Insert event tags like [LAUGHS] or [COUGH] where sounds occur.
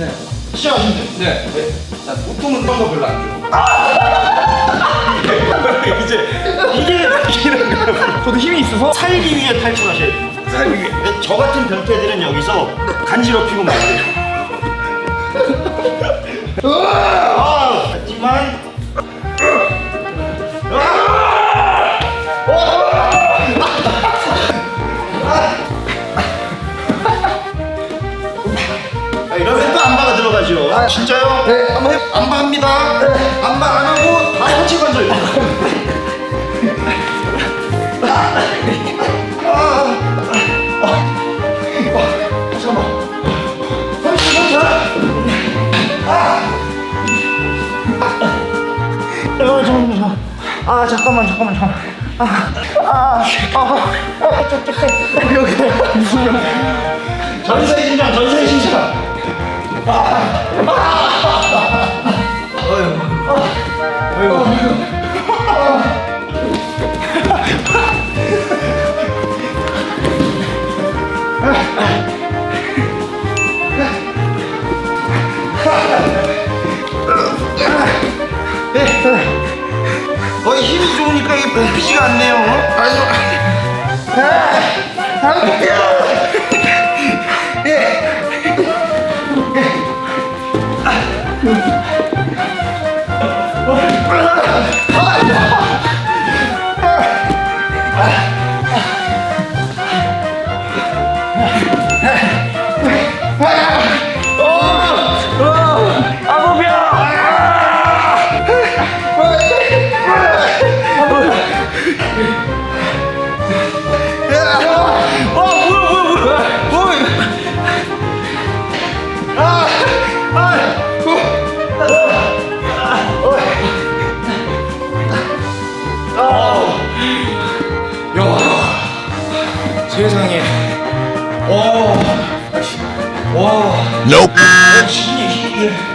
네. 시작하시면 돼요. 네. 자, 보통은 그런 거 별로 안 좋아. [LAUGHS] 이제 이게 이기는 거예요. 저도 힘이 있어서 살기 위해 탈출하셔야 돼요. 살기 위해. 저 같은 변태들은 여기서 간지럽히고 말아요. [LAUGHS] 아, 하지만 아, 진짜요? 네, 한번 해. 안바합니다. 안바 안 하고 다 하체 관절. 아, 잠깐만, 아, 잠깐만, 잠깐만, 잠깐만. 아, 아, 아, 아, 저, 저, 저, 여기 무슨 일? 전세 신장, 전 세 신장. 어, 좋으니까 이게 뽑히지가 않네요. 아유, 아, 안 뽑혀. 예. 안 세상에. 와, 와, Nope.